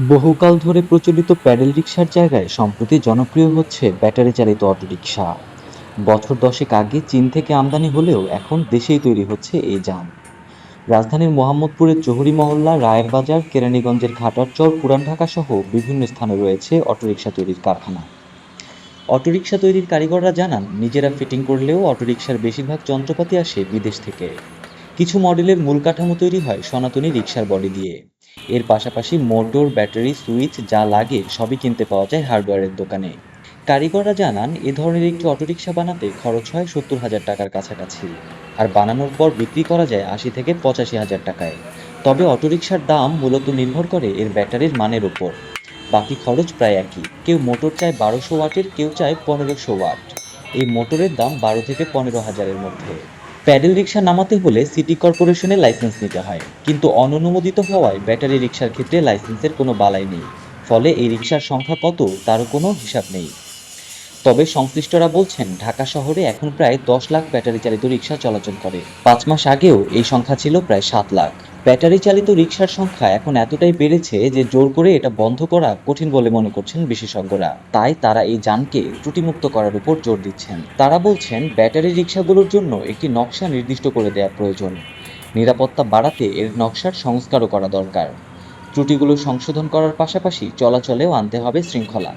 বহুকাল ধরে প্রচলিত প্যাডেল রিক্সার জায়গায় সম্প্রতি জনপ্রিয় হচ্ছে ব্যাটারি চালিত অটোরিকশা। বছর দশেক আগে চীন থেকে আমদানি হলেও এখন দেশেই তৈরি হচ্ছে এই যান। রাজধানীর মোহাম্মদপুরের চৌহুরী মহল্লা রায়ের বাজার কেরানীগঞ্জের ঘাটারচর পুরান ঢাকা সহ বিভিন্ন স্থানে রয়েছে অটোরিকশা তৈরির কারখানা। অটোরিকশা তৈরির কারিগররা জানান, নিজেরা ফিটিং করলেও অটোরিকশার বেশিরভাগ যন্ত্রপাতি আসে বিদেশ থেকে। কিছু মডেলের মূল কাঠামো তৈরি হয় সনাতনী রিক্সার বডি দিয়ে। এর পাশাপাশি মোটর, ব্যাটারি, সুইচ যা লাগে সবই কিনতে পাওয়া যায় হার্ডওয়্যারের দোকানে। কারিগররা জানান, এ ধরনের একটি অটোরিকশা বানাতে খরচ হয় সত্তর হাজার টাকার কাছাকাছি আর বানানোর পর বিক্রি করা যায় আশি থেকে পঁচাশি হাজার টাকায়। তবে অটোরিকশার দাম মূলত নির্ভর করে এর ব্যাটারির মানের ওপর। বাকি খরচ প্রায় একই। কেউ মোটর চায় বারোশো ওয়াটের, কেউ চায় পনেরোশো ওয়াট। এই মোটরের দাম বারো থেকে পনেরো হাজারের মধ্যে। প্যাডেল রিক্সা নামাতে হলে সিটি কর্পোরেশনে লাইসেন্স নিতে হয়। কিন্তু অননুমোদিত হওয়ায় ব্যাটারি রিক্সার ক্ষেত্রে লাইসেন্সের কোনো বালাই নেই। ফলে এই রিক্সার সংখ্যা কত, তারও কোনো হিসাব নেই। তবে সংশ্লিষ্টরা বলছেন, ঢাকা শহরে এখন প্রায় দশ লাখ ব্যাটারি চালিত রিক্সা চলাচল করে। পাঁচ মাস আগেও এই সংখ্যা ছিল প্রায় সাত লাখ। ব্যাটারি চালিত রিক্সার সংখ্যা এখন এতটাই বেড়েছে যে জোর করে এটা বন্ধ করা কঠিন বলে মনে করছেন বিশেষজ্ঞরা। তাই তারা এই যানকে ত্রুটিমুক্ত করার উপর জোর দিচ্ছেন। তারা বলছেন, ব্যাটারি রিক্সাগুলোর জন্য একটি নকশা নির্দিষ্ট করে দেওয়া প্রয়োজন। নিরাপত্তা বাড়াতে এর নকশার সংস্কারও করা দরকার। ত্রুটিগুলো সংশোধন করার পাশাপাশি চলাচলেও আনতে হবে শৃঙ্খলা।